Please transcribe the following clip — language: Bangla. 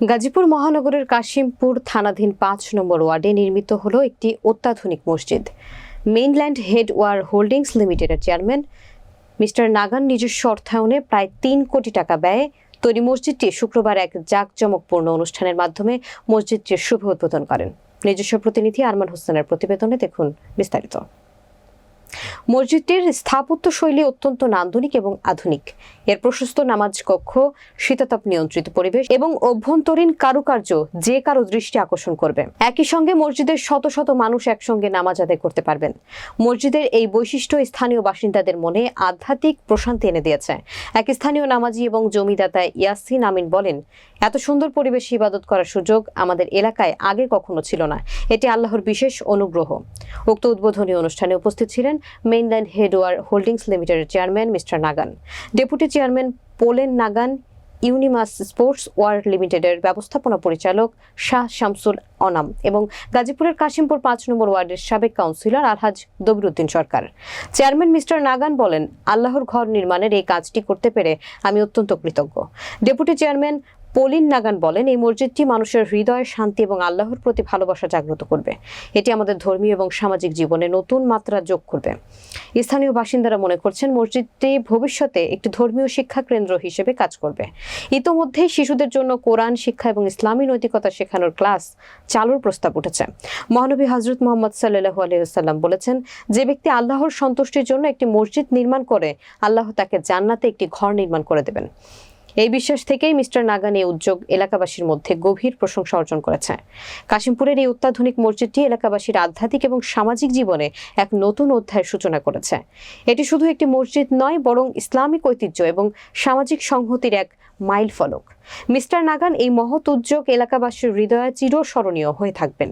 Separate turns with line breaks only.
গাজীপুর মহানগরের কাশিমপুর থানাধীন পাঁচ নম্বর ওয়ার্ডে নির্মিত হলো একটি অত্যাধুনিক মসজিদ। মেইনল্যান্ড হেড ওয়ার হোল্ডিংস লিমিটেডের চেয়ারম্যান মিস্টার নাগান নিজস্ব অর্থায়নে প্রায় তিন কোটি টাকা ব্যয়ে তৈরি মসজিদটি শুক্রবার এক জাঁকজমকপূর্ণ অনুষ্ঠানের মাধ্যমে মসজিদটির শুভ উদ্বোধন করেন। নিজস্ব প্রতিনিধি আরমান হোসেনের প্রতিবেদনে দেখুন বিস্তারিত। মসজিদটির স্থাপত্য শৈলী অত্যন্ত নান্দনিক এবং আধুনিক। এর প্রশস্ত নামাজ কক্ষ, শীতাতাপ নিয়ন্ত্রিত পরিবেশ এবং অভ্যন্তরীণ কারুকার্য যে কারও দৃষ্টি আকর্ষণ করবে। একই সঙ্গে মসজিদের শত শত মানুষ একসঙ্গে নামাজ আদায় করতে পারবেন। মসজিদের এই বৈশিষ্ট্য স্থানীয় বাসিন্দাদের মনে আধ্যাত্মিক প্রশান্তি এনে দিয়েছে। এক স্থানীয় নামাজি এবং জমিদাতা ইয়াসিন আমিন বলেন, এত সুন্দর পরিবেশে ইবাদত করার সুযোগ আমাদের এলাকায় আগে কখনো ছিল না। এটি আল্লাহর বিশেষ অনুগ্রহ। উক্ত উদ্বোধনী অনুষ্ঠানে উপস্থিত ছিলেন মেইনল্যান্ড হেডওয়ার হোল্ডিংস লিমিটেডের chairman mister Ngan. Deputy chairman Pauline Ngan, Unimas sports world লিমিটেডের ব্যবস্থাপনা পরিচালক শাহ শামসুল অনাম এবং গাজীপুরের কাশিমপুর পাঁচ নম্বর ওয়ার্ডের সাবেক councillor Alhaj Dabiruddin Sarkar. Chairman mister Ngan বলেন, আল্লাহর ঘর নির্মাণের এই কাজটি করতে পেরে আমি অত্যন্ত কৃতজ্ঞ। ডেপুটি চেয়ারম্যান পলিন নাগান বলেন, এই মসজিদটি মানুষের হৃদয়ে, শান্তি এবং আল্লাহর প্রতি ভালোবাসা জাগ্রত করবে। এটি আমাদের ধর্মীয় এবং সামাজিক জীবনে নতুন মাত্রা যোগ করবে। স্থানীয় বাসিন্দারা মনে করছেন, মসজিদটি ভবিষ্যতে একটি ধর্মীয় শিক্ষা কেন্দ্র হিসেবে কাজ করবে। ইতোমধ্যেই শিশুদের জন্য কোরআন, শিক্ষা এবং ইসলামী নৈতিকতা শেখানোর ক্লাস চালুর প্রস্তাব উঠেছে। মহানবী হজরত মোহাম্মদ সাল্লাহ আলহিহাল্লাম বলেছেন, যে ব্যক্তি আল্লাহর সন্তুষ্টির জন্য একটি মসজিদ নির্মাণ করে, আল্লাহ তাকে জান্নাতে একটি ঘর নির্মাণ করে দেবেন। এই বিশ্বাস থেকেই মিস্টার নাগান এই উদ্যোগ এলাকাবাসীর মধ্যে গভীর প্রশংসা অর্জন করেছে। কাশিমপুরের এই অত্যাধুনিক মসজিদটি এলাকাবাসীর আধ্যাত্মিক এবং সামাজিক জীবনে এক নতুন অধ্যায়ের সূচনা করেছে। এটি শুধু একটি মসজিদ নয়, বরং ইসলামিক ঐতিহ্য এবং সামাজিক সংহতির এক মাইল ফলক। মিস্টার নাগান এই মহৎ উদ্যোগ এলাকাবাসীর হৃদয়ে চিরস্মরণীয় হয়ে থাকবেন।